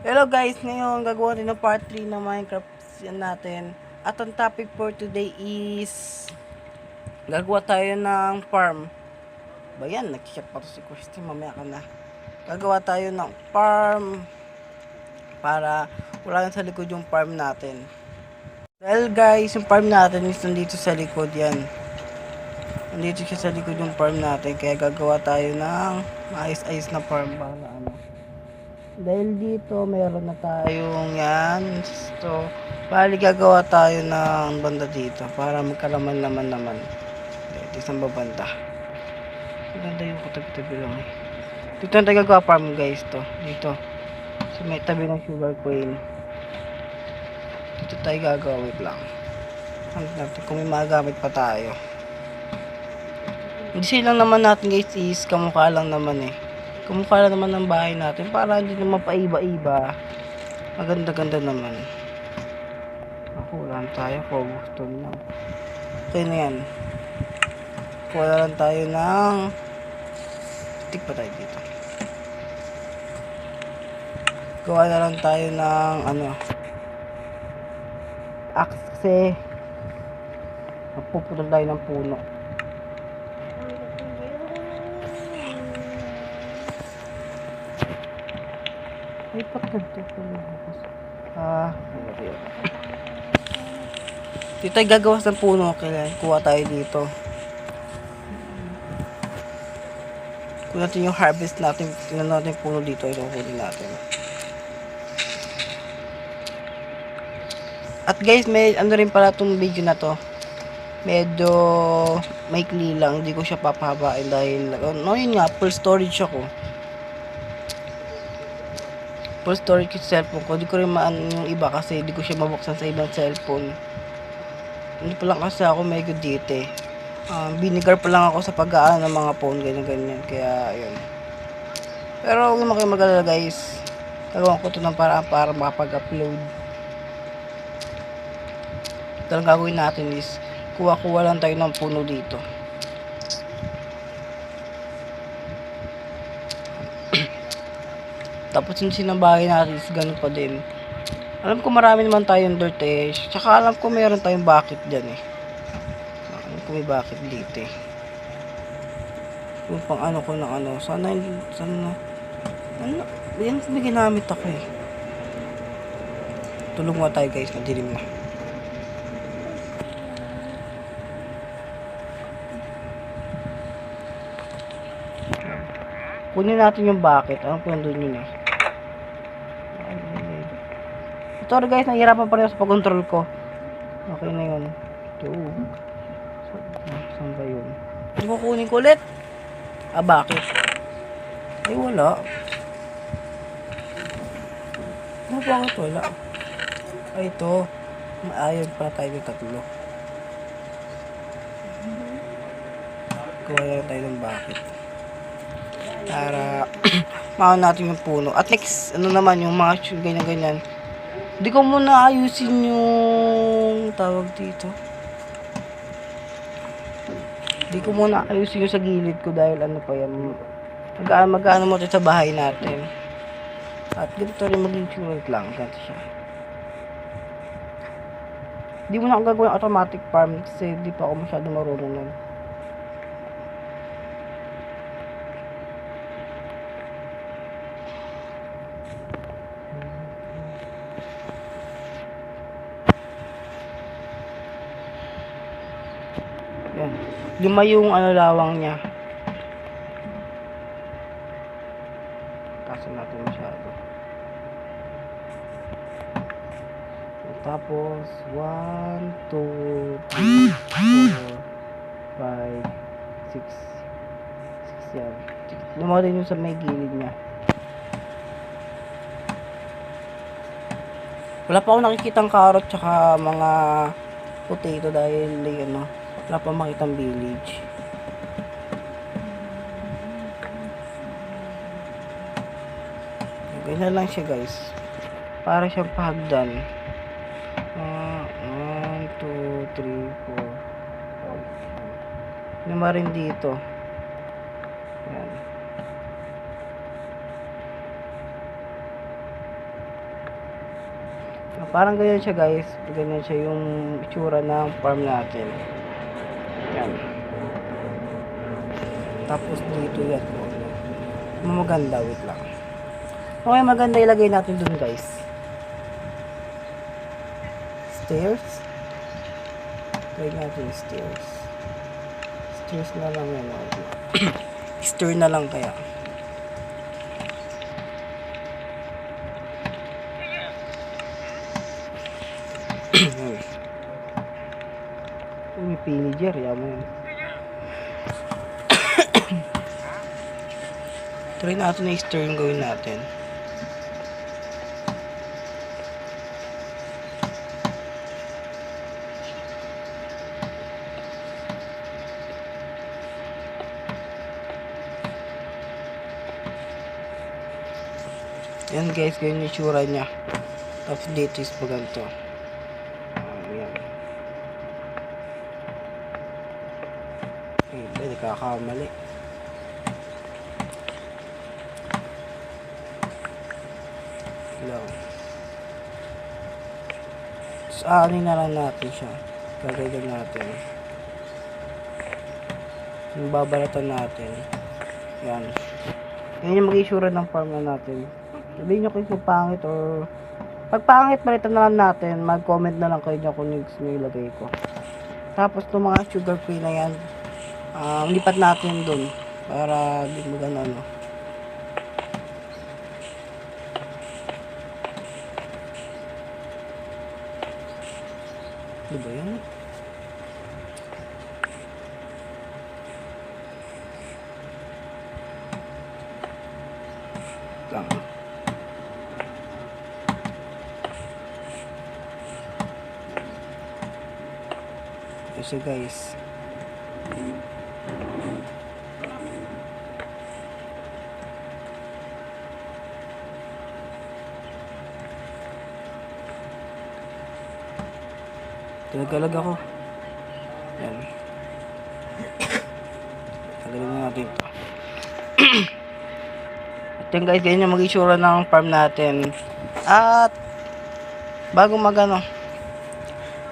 Hello guys, ngayon gagawa din ng part 3 ng Minecraft natin. At ang topic for today is gagawa tayo ng farm. Ba yan, nag-chat pa si Christy, mamaya ka na. Gagawa tayo ng farm para wala na sa likod yung farm natin. Well guys, yung farm natin is nandito sa likod yan. Nandito siya sa likod yung farm natin kaya gagawa tayo ng maayos-ayos na farm para ano. Dahil dito, meron na tayong yan. So, bali gagawa tayo ng banda dito para magkalaman-laman naman. Dito sa babanda. Maganda yung katabi-tabi lang eh. Dito na tayo gagawa farm guys to. Dito. So, may tabi ng sugar cane. Dito tayo gagawa. Wait lang. Ano natin kung may magamit pa tayo. Hindi lang naman natin guys is kamukha lang naman eh kumukha lang naman ng bahay natin para hindi naman paiba-iba maganda-ganda naman. Ako wala na tayo. Cobblestone lang okay na yan. Wala lang tayo ng stick pa tayo dito. Gawa na lang tayo ng ano axe kasi magpuputol tayo ng puno Ay, patagdag ko yung bukas. Ah, ano ba yun? Dito tayo gagawas ng puno. Kailangan kuha tayo dito. Kung natin yung harvest natin, tingnan natin yung puno dito. Ito kunin natin. At guys, may ano rin pala itong video na to. Medyo maikli lang. Hindi ko siya papahabain dahil, no yun nga, full storage ako full storage yung cellphone ko. Di ko rin maan yung iba kasi di ko siya mabuksan sa ibang cellphone. Hindi pa lang kasi ako medyo dito eh. Um, binigar pa lang ako sa pag-aan ng mga phone, ganyan ganyan. Kaya, ayun. Pero huwag naman kayo mag-alala guys. Gagawin ko ito ng paraan para makapag-upload. Ito lang gagawin natin is kuha-kuha lang tayo ng puno dito. Tapos yung sinabahay natin is ganun pa din. Alam ko marami naman tayong dirt eh. Tsaka alam ko meron tayong bucket dyan eh. Alam ko may bucket dito eh. Yung pang ano ko ng ano. Sana hindi, sana, ano, yan may ginamit ako eh. Tulong mo tayo guys, madilim na. Kunin natin yung bucket. Ano po nandun yun eh. Sorry guys, nahihirapan pa rin sa pag-control ko. Okay na yun. Ito. Sa- Saan ba yun? Hindi ko kunin ko ulit. Ah, bakit? Ay, wala. Ano bakit wala? Ay, ito. Ayun pala tayo ng tatlo. Gawa lang tayo ng bakit. Para maon natin yung puno. At next, ano naman, yung mga ganyan-ganyan. Hindi ko muna ayusin yung tawag dito. Hindi ko muna ayusin yung sa gilid ko dahil ano pa yan. Mag mag-ano mo sa bahay natin. At ganito rin magiging wait lang. Ganito siya. Hindi mo na ako gagawin automatic farm kasi di pa ako masyado marunong nun. Yan. Yung ano lawang niya. Tasan natin masyado. Tapos, 1, 2, 3, 4, 5, 6. 6 yan. Lima rin yung sa may gilid niya. Wala pa ako nakikitang carrot tsaka mga potato dahil ano, wala pa makitang village. Ganyan lang siya guys. Para siyang pahagdan. Ah, 1, 2, 3, 4, 5. Lima rin dito. Yan. Parang ganyan siya guys. Ganyan siya yung itsura ng farm natin. Yan. Tapos dito yan. Maganda, wait lang. Okay, maganda ilagay natin dun guys. Stairs. Try natin stairs. Stairs na lang yan. Stair na lang kaya. Yan. Uy, may pillager. Yaman Try natin na stir yung gawin natin. Yan guys, ganyan yung tsura niya. Tapos dito is pa ganito. Ah, yan. Eh, Tapos aanin na lang natin siya. Gagawin natin. Yung babalatan natin. Yan. Yan yung mag-isura ng farm na natin. Sabihin nyo kung pangit or pag pangit palitan na lang natin, mag-comment na lang kayo dyan kung yung gusto nyo ilagay ko. Tapos itong mga sugar free na yan, um, lipat natin dun para di mo ganun ano. Di ba yan? Lang. Kasi guys, Tinagalag ako. Yan. Tagalin na natin ito. At yan guys, ganyan yung mag-isura ng farm natin. At, bago magano,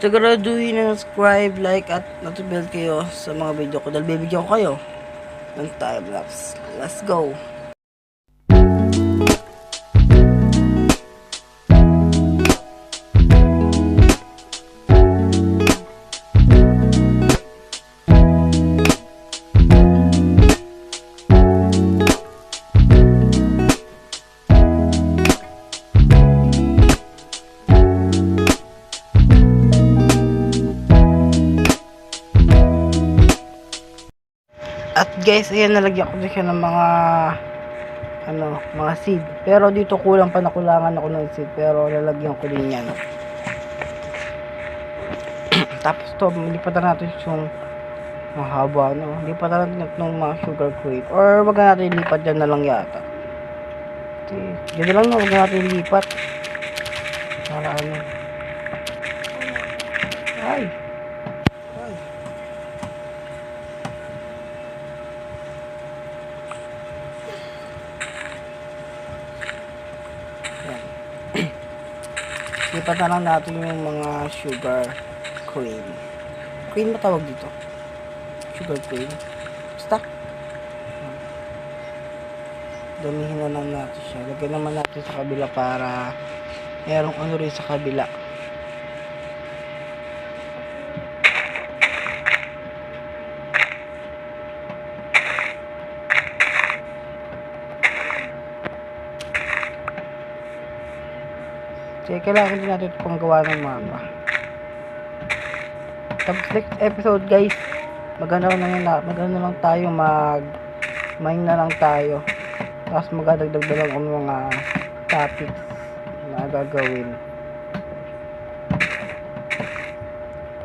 siguraduhin na subscribe, like, at notified kayo sa mga video ko. Dahil bibigyan ko kayo ng time lapse. Let's go! Ayan nalagyan ko na siya ng mga ano, mga seed. Pero dito kulang pa nakulangan ako ng seed. Pero lalagyan ko din yan. Tapos to, lipatan natin yung mahaba, no? Lipatan natin itong mga sugar crate. Or wag na natin lipat dyan na lang yata. Okay. Yan na lang, no? Wag na natin lipat. Para ano. Lipat na lang natin yung mga sugar cream. Cream ba tawag dito? Sugar cream. Basta. Damihin na lang natin siya. Lagyan naman natin sa kabila para merong ano rin sa kabila. Kailangan din natin itong gawa ng mapa. Tapos next episode guys, maganda na lang, maganda lang tayo mag mine na lang tayo. Tapos magdadagdag na lang ang mga topics na gagawin.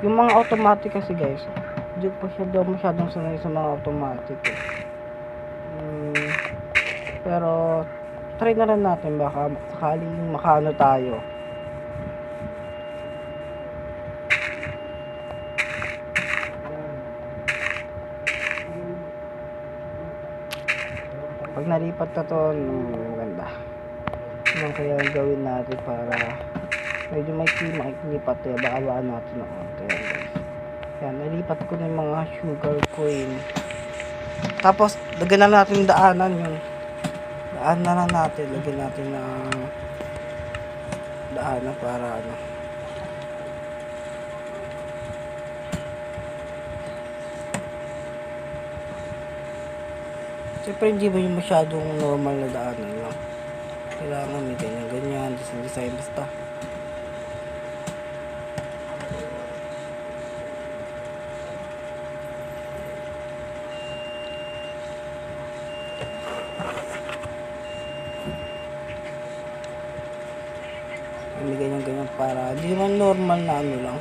Yung mga automatic kasi guys, hindi ko pa siya daw masyadong sanay sa mga automatic eh. Hmm, pero try na rin natin baka sakaling makano tayo. Nalipat na to, mm, maganda. Ano kaya ang gawin natin para Medyo may kima ikilipat eh. Baka natin na konti. Yan guys. Yan, nalipat ko yung mga sugar cane. Tapos, lagyan na natin yung daanan yun. Daan na natin. Lagyan natin ng daanan para ano. Siyempre hindi ba yung masyadong normal na daanan lang. Kailangan may ganyan ganyan. Design design basta. May ganyan ganyan para hindi naman normal na ano lang.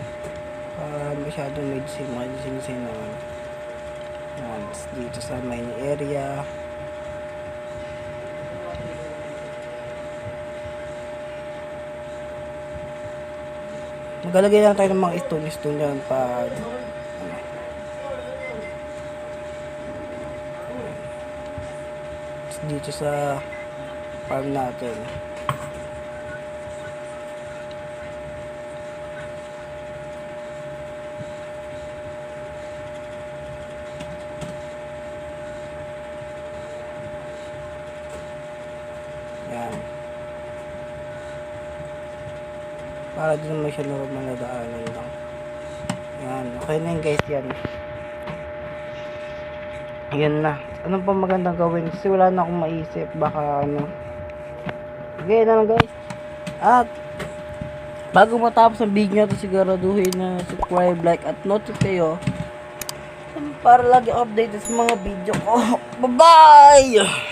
Para masyadong may design, design design naman. Yan, dito sa main area. Maglalagay lang tayo ng mga stone-stone yan pag ano. Dito sa farm natin. Yan. Para din naman siya normal na daanan lang. Yan. Okay na yun guys yan. Yan na. Ano pa magandang gawin? Kasi wala na akong maisip. Baka ano. Okay na lang guys. At bago matapos ang video na siguraduhin na subscribe, like at notify kayo para lagi updated sa mga video ko. Bye-bye!